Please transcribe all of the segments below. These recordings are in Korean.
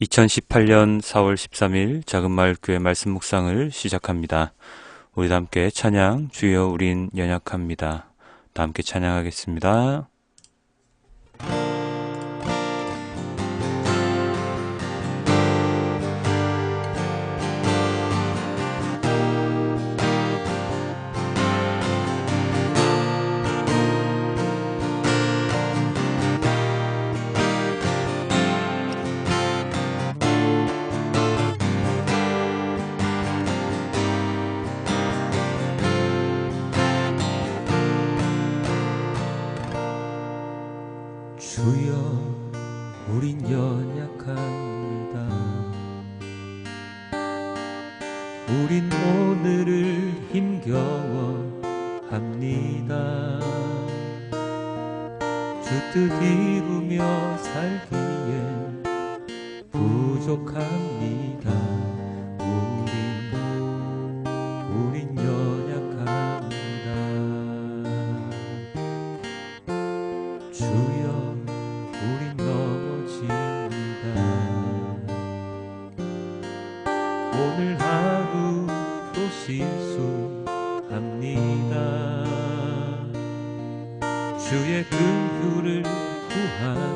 2018년 4월 13일 작은마을 교회 말씀 묵상을 시작합니다. 우리 다 함께 찬양 주여 우린 연약합니다. 다 함께 찬양하겠습니다. 우린 오늘을 힘겨워 합니다. 주뜻 이루며 살기엔 부족합니다 오늘 하루도 실수합니다. 주의 긍휼을 구하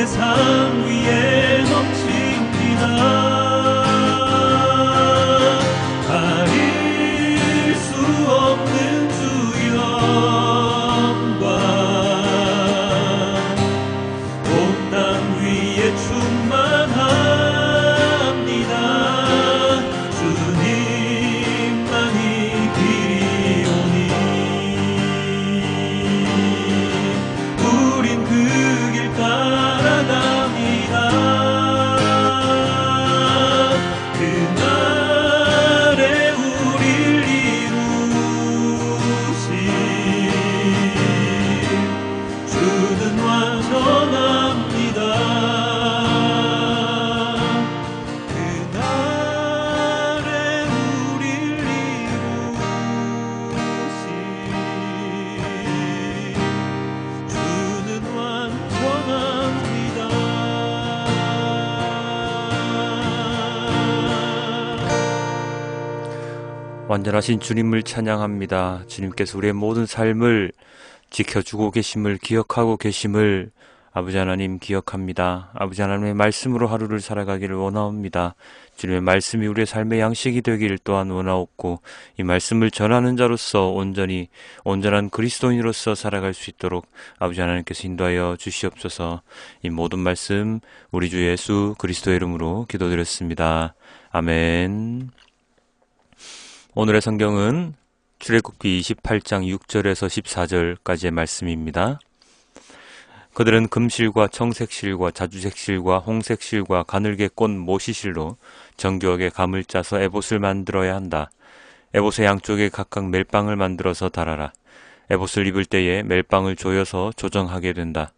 세상 위에 완전하신 주님을 찬양합니다. 주님께서 우리의 모든 삶을 지켜주고 계심을 기억하고 계심을 아버지 하나님 기억합니다. 아버지 하나님의 말씀으로 하루를 살아가기를 원하옵니다. 주님의 말씀이 우리의 삶의 양식이 되기를 또한 원하옵고 이 말씀을 전하는 자로서 온전히 온전한 그리스도인으로서 살아갈 수 있도록 아버지 하나님께서 인도하여 주시옵소서. 이 모든 말씀 우리 주 예수 그리스도의 이름으로 기도드렸습니다. 아멘. 오늘의 성경은 출애굽기 28장 6절에서 14절까지의 말씀입니다. 그들은 금실과 청색실과 자주색실과 홍색실과 가늘게 꼰 모시실로 정교하게 감을 짜서 에봇을 만들어야 한다. 에봇의 양쪽에 각각 멜빵을 만들어서 달아라. 에봇을 입을 때에 멜빵을 조여서 조정하게 된다.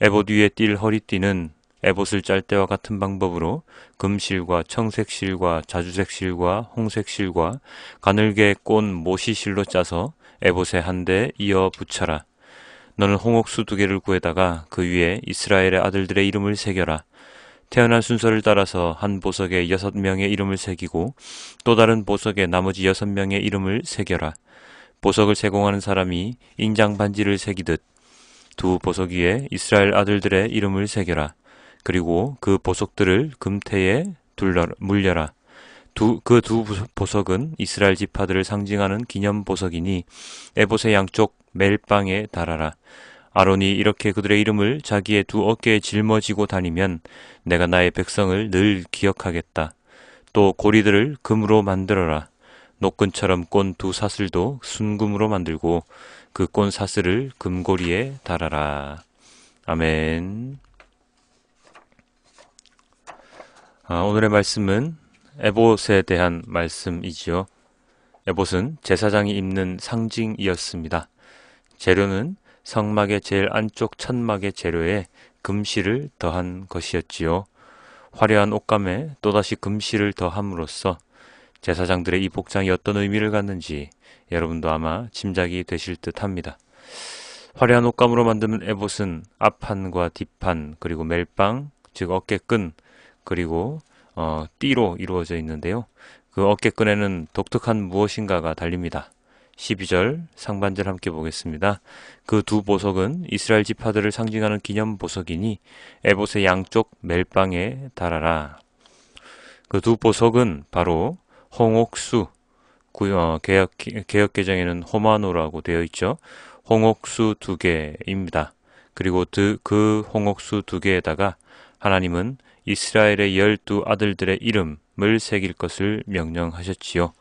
에봇 위에 띌 허리띠는 에봇을 짤 때와 같은 방법으로 금실과 청색실과 자주색실과 홍색실과 가늘게 꼰 모시실로 짜서 에봇에 한 대 이어 붙여라. 너는 홍옥수 두 개를 구해다가 그 위에 이스라엘의 아들들의 이름을 새겨라. 태어난 순서를 따라서 한 보석에 여섯 명의 이름을 새기고 또 다른 보석에 나머지 여섯 명의 이름을 새겨라. 보석을 제공하는 사람이 인장 반지를 새기듯 두 보석 위에 이스라엘 아들들의 이름을 새겨라. 그리고 그 보석들을 금태에 둘러 물려라. 두, 그 두 보석은 이스라엘 지파들을 상징하는 기념 보석이니 에봇의 양쪽 멜빵에 달아라. 아론이 이렇게 그들의 이름을 자기의 두 어깨에 짊어지고 다니면 내가 나의 백성을 늘 기억하겠다. 또 고리들을 금으로 만들어라. 노끈처럼 꼰 두 사슬도 순금으로 만들고 그 꼰 사슬을 금고리에 달아라. 아멘. 아, 오늘의 말씀은 에봇에 대한 말씀이지요. 에봇은 제사장이 입는 상징이었습니다. 재료는 성막의 제일 안쪽 천막의 재료에 금실을 더한 것이었지요. 화려한 옷감에 또다시 금실을 더함으로써 제사장들의 이 복장이 어떤 의미를 갖는지 여러분도 아마 짐작이 되실 듯 합니다. 화려한 옷감으로 만드는 에봇은 앞판과 뒷판 그리고 멜빵 즉 어깨끈 그리고 어, 띠로 이루어져 있는데요. 그 어깨끈에는 독특한 무엇인가가 달립니다. 12절 상반절 함께 보겠습니다. 그 두 보석은 이스라엘 지파들을 상징하는 기념 보석이니 에봇의 양쪽 멜빵에 달아라. 그 두 보석은 바로 홍옥수 어, 개혁 개혁 개정에는 호마노라고 되어 있죠. 홍옥수 두 개입니다. 그리고 그, 그 홍옥수 두 개에다가 하나님은 이스라엘의 열두 아들들의 이름을 새길 것을 명령하셨지요.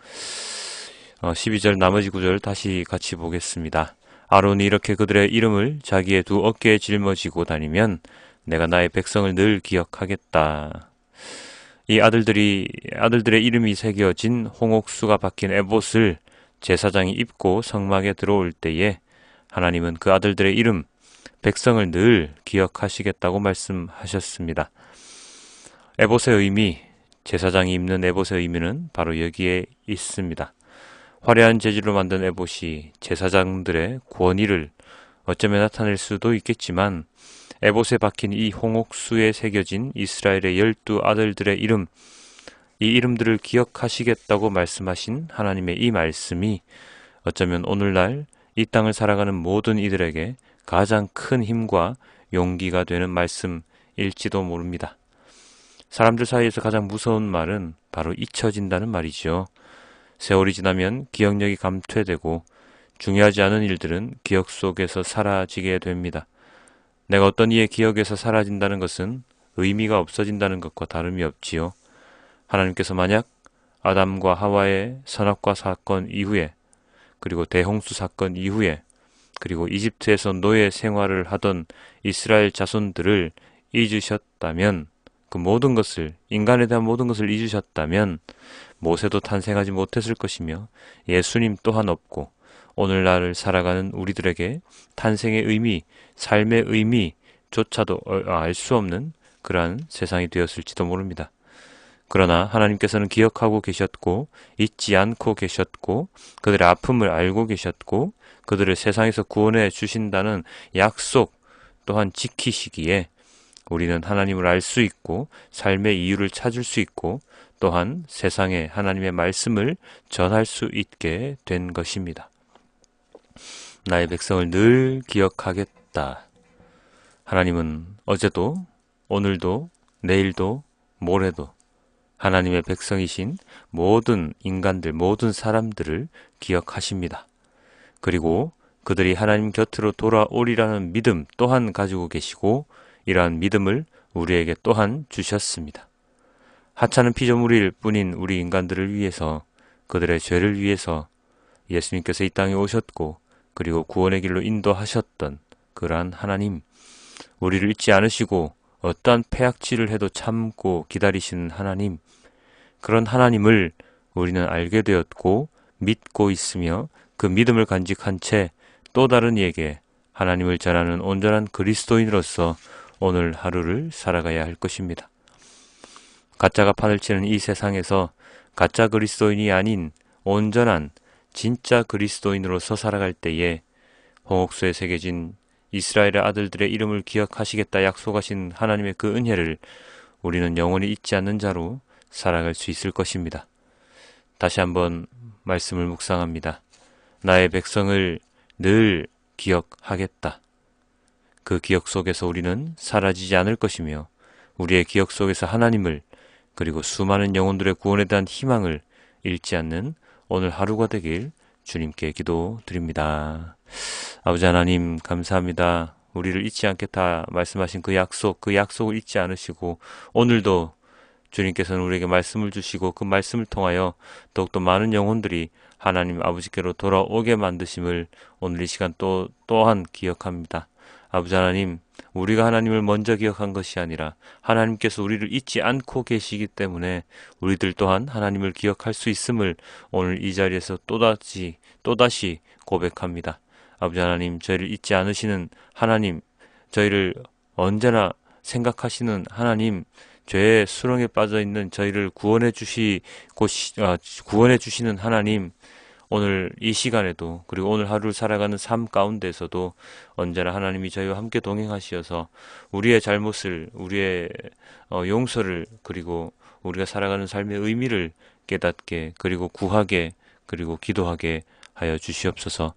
어, 12절 나머지 구절 다시 같이 보겠습니다. 아론이 이렇게 그들의 이름을 자기의 두 어깨에 짊어지고 다니면 내가 나의 백성을 늘 기억하겠다. 이 아들들이 아들들의 이름이 새겨진 홍옥수가 박힌 에봇을 제사장이 입고 성막에 들어올 때에 하나님은 그 아들들의 이름 백성을 늘 기억하시겠다고 말씀하셨습니다. 에봇의 의미, 제사장이 입는 에봇의 의미는 바로 여기에 있습니다. 화려한 재질로 만든 에봇이 제사장들의 권위를 어쩌면 나타낼 수도 있겠지만 에봇에 박힌 이 홍옥수에 새겨진 이스라엘의 열두 아들들의 이름, 이 이름들을 기억하시겠다고 말씀하신 하나님의 이 말씀이 어쩌면 오늘날 이 땅을 살아가는 모든 이들에게 가장 큰 힘과 용기가 되는 말씀일지도 모릅니다. 사람들 사이에서 가장 무서운 말은 바로 잊혀진다는 말이죠. 세월이 지나면 기억력이 감퇴되고 중요하지 않은 일들은 기억 속에서 사라지게 됩니다. 내가 어떤 이의 기억에서 사라진다는 것은 의미가 없어진다는 것과 다름이 없지요. 하나님께서 만약 아담과 하와의 선악과 사건 이후에 그리고 대홍수 사건 이후에 그리고 이집트에서 노예 생활을 하던 이스라엘 자손들을 잊으셨다면 그 모든 것을 인간에 대한 모든 것을 잊으셨다면 모세도 탄생하지 못했을 것이며 예수님 또한 없고 오늘날을 살아가는 우리들에게 탄생의 의미, 삶의 의미조차도 알 수 없는 그러한 세상이 되었을지도 모릅니다. 그러나 하나님께서는 기억하고 계셨고 잊지 않고 계셨고 그들의 아픔을 알고 계셨고 그들을 세상에서 구원해 주신다는 약속 또한 지키시기에 우리는 하나님을 알 수 있고 삶의 이유를 찾을 수 있고 또한 세상에 하나님의 말씀을 전할 수 있게 된 것입니다. 나의 백성을 늘 기억하겠다. 하나님은 어제도, 오늘도, 내일도, 모레도 하나님의 백성이신 모든 인간들, 모든 사람들을 기억하십니다. 그리고 그들이 하나님 곁으로 돌아오리라는 믿음 또한 가지고 계시고 이러한 믿음을 우리에게 또한 주셨습니다. 하찮은 피조물일 뿐인 우리 인간들을 위해서 그들의 죄를 위해서 예수님께서 이 땅에 오셨고 그리고 구원의 길로 인도하셨던 그러한 하나님 우리를 잊지 않으시고 어떠한 폐악질을 해도 참고 기다리시는 하나님 그런 하나님을 우리는 알게 되었고 믿고 있으며 그 믿음을 간직한 채 또 다른 이에게 하나님을 전하는 온전한 그리스도인으로서 오늘 하루를 살아가야 할 것입니다. 가짜가 판을 치는 이 세상에서 가짜 그리스도인이 아닌 온전한 진짜 그리스도인으로서 살아갈 때에 홍옥수에 새겨진 이스라엘의 아들들의 이름을 기억하시겠다 약속하신 하나님의 그 은혜를 우리는 영원히 잊지 않는 자로 살아갈 수 있을 것입니다. 다시 한번 말씀을 묵상합니다. 나의 백성을 늘 기억하겠다. 그 기억 속에서 우리는 사라지지 않을 것이며 우리의 기억 속에서 하나님을 그리고 수많은 영혼들의 구원에 대한 희망을 잃지 않는 오늘 하루가 되길 주님께 기도 드립니다. 아버지 하나님 감사합니다. 우리를 잊지 않겠다 말씀하신 그 약속, 그 약속을 잊지 않으시고 오늘도 주님께서는 우리에게 말씀을 주시고 그 말씀을 통하여 더욱더 많은 영혼들이 하나님 아버지께로 돌아오게 만드심을 오늘 이 시간 또 또한 기억합니다. 아버지 하나님, 우리가 하나님을 먼저 기억한 것이 아니라 하나님께서 우리를 잊지 않고 계시기 때문에 우리들 또한 하나님을 기억할 수 있음을 오늘 이 자리에서 또다시 또다시 고백합니다. 아버지 하나님, 저희를 잊지 않으시는 하나님, 저희를 언제나 생각하시는 하나님, 죄의 수렁에 빠져 있는 저희를 구원해 주시고 아, 구원해 주시는 하나님 오늘 이 시간에도 그리고 오늘 하루를 살아가는 삶 가운데서도 언제나 하나님이 저희와 함께 동행하시어서 우리의 잘못을 우리의 어, 용서를 그리고 우리가 살아가는 삶의 의미를 깨닫게 그리고 구하게 그리고 기도하게 하여 주시옵소서.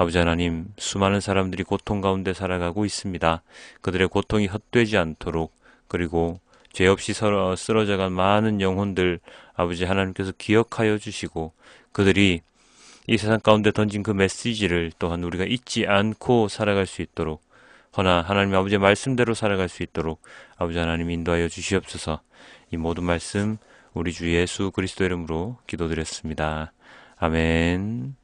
아버지 하나님, 수많은 사람들이 고통 가운데 살아가고 있습니다. 그들의 고통이 헛되지 않도록 그리고 죄 없이 쓰러져간 많은 영혼들 아버지 하나님께서 기억하여 주시고 그들이 이 세상 가운데 던진 그 메시지를 또한 우리가 잊지 않고 살아갈 수 있도록 허나 하나님 아버지의 말씀대로 살아갈 수 있도록 아버지 하나님 인도하여 주시옵소서 이 모든 말씀 우리 주 예수 그리스도 이름으로 기도드렸습니다. 아멘.